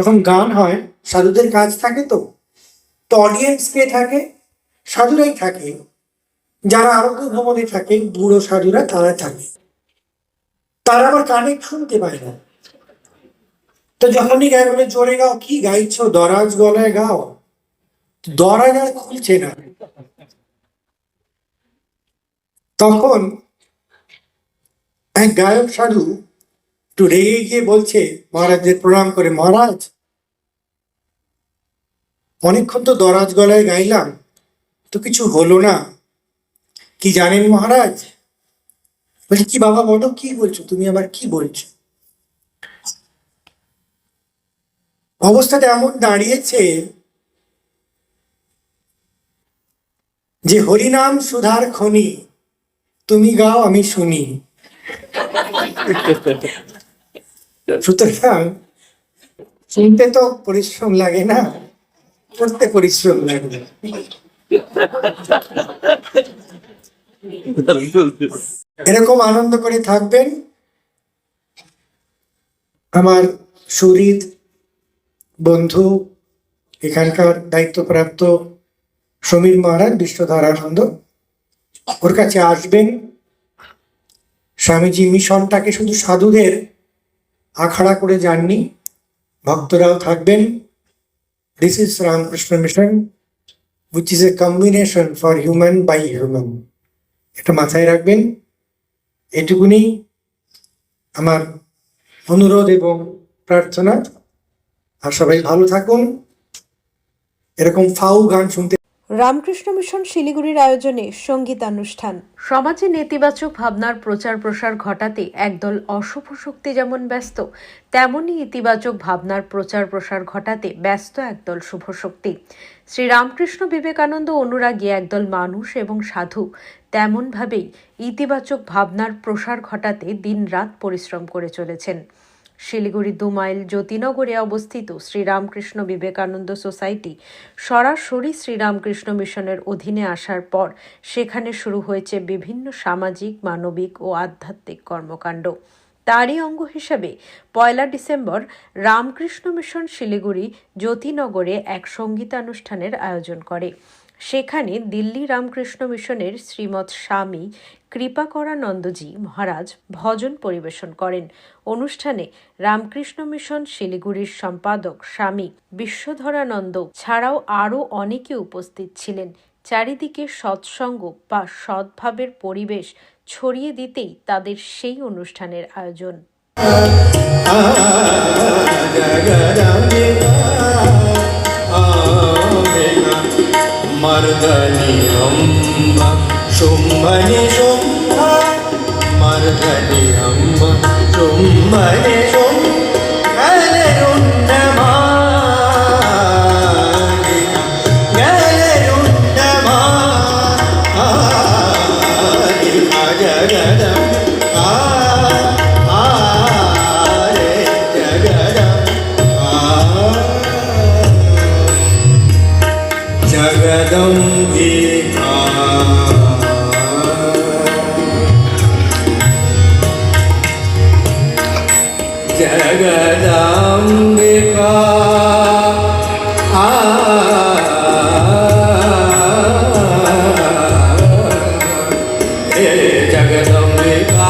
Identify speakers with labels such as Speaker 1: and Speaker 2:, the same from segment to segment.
Speaker 1: যখন গান হয়, সাধুদের কাজ থাকে তো তো অডিয়েন্স কে থাকে? সাধুরাই থাকে। যারা আরোগ্য ভ্রমণে থাকে, বুড়ো সাধুরা তারা থাকে। তারা আবার কানে শুনতে পায় না। তো যখনই গায়ে বলে, জোরে গাও, কি গাইছো? দরাজ গলায় গাও। দরাজ আর খুলছে না। তখন এক গায়ক সাধু একটু রেগে গিয়ে বলছে মহারাজদের প্রণাম করে, মহারাজ। অনেকক্ষণ তো দরাজ গলায় গাইলাম, তো কিছু হলো না। কি জানেন মহারাজ? বলছি, কি বাবা বলো, কি বলছো? তুমি আবার কি বলছো? অবস্থাটা এমন দাঁড়িয়েছে যে হরিনাম সুধার খনি, তুমি গাও, আমি শুনি। সুতরাং শুনতে তো পরিশ্রম লাগে না করতে পরিশ্রম লাগে এরকম আনন্দ করে থাকবেন, আমার সুরিদ বন্ধু, এখানকার দায়িত্বপ্রাপ্ত সমীর মহারাজ বিশ্বধারানন্দ ওর কাছে আসবেন। স্বামীজি মিশনটাকে শুধু সাধুদের আখাড়া করে যাননি। ভক্তরাও থাকবেন। This is Ramakrishna Mission which is a combination for human by human এটা মাথায় রাখবেন। এটুকুনি আমার অনুরোধ এবং প্রার্থনা। আর সবাই ভালো থাকুন। এরকম ফাউ গান শুনতে
Speaker 2: রামকৃষ্ণ মিশন শিলিগুড়ির আয়োজনে সঙ্গীতানুষ্ঠান।
Speaker 3: সমাজে নেতিবাচক ভাবনার প্রচার প্রসার ঘটাতে একদল অশুভ শক্তি যেমন ব্যস্ত তেমনি ইতিবাচক ভাবনার প্রচার প্রসার ঘটাতে ব্যস্ত একদল শুভ শক্তি। শ্রী রামকৃষ্ণ বিবেকানন্দ অনুরাগী একদল মানুষ এবং সাধু, তেমনভাবেই ইতিবাচক ভাবনার প্রসার ঘটাতে দিনরাত পরিশ্রম করে চলেছেন। শিলিগুড়ি দু মাইল জ্যোতিনগরে অবস্থিত শ্রীরামকৃষ্ণ বিবেকানন্দ সোসাইটি সরাসরি শ্রীরামকৃষ্ণ মিশনের অধীনে আসার পর সেখানে শুরু হয়েছে বিভিন্ন সামাজিক, মানবিক ও আধ্যাত্মিক কর্মকাণ্ড। তারই অঙ্গ হিসাবে পয়লা ডিসেম্বর রামকৃষ্ণ মিশন শিলিগুড়ি জ্যোতিনগরে এক সঙ্গীতানুষ্ঠানের আয়োজন করে। সেখানে দিল্লি রামকৃষ্ণ মিশনের শ্রীমৎ স্বামী কৃপাকরানন্দজি মহারাজ ভজন পরিবেশন করেন। অনুষ্ঠানে রামকৃষ্ণ মিশন শিলিগুড়ির সম্পাদক স্বামী বিশ্বধরানন্দ ছাড়াও আরও অনেকে উপস্থিত ছিলেন। চারিদিকে সৎসঙ্গ বা সদ্ভাবের পরিবেশ ছড়িয়ে দিতেই তাদের সেই অনুষ্ঠানের আয়োজন।
Speaker 4: মর্দনি অম্ব শুম্ভনি শুম্ভ মর্দনি অম্ব শুম্ভনি শুম্ভ जगदम्बिका जगदम्बिका आ हे जगदम्बिका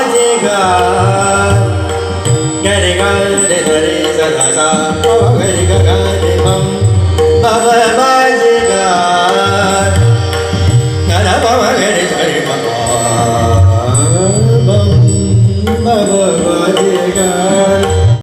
Speaker 4: が。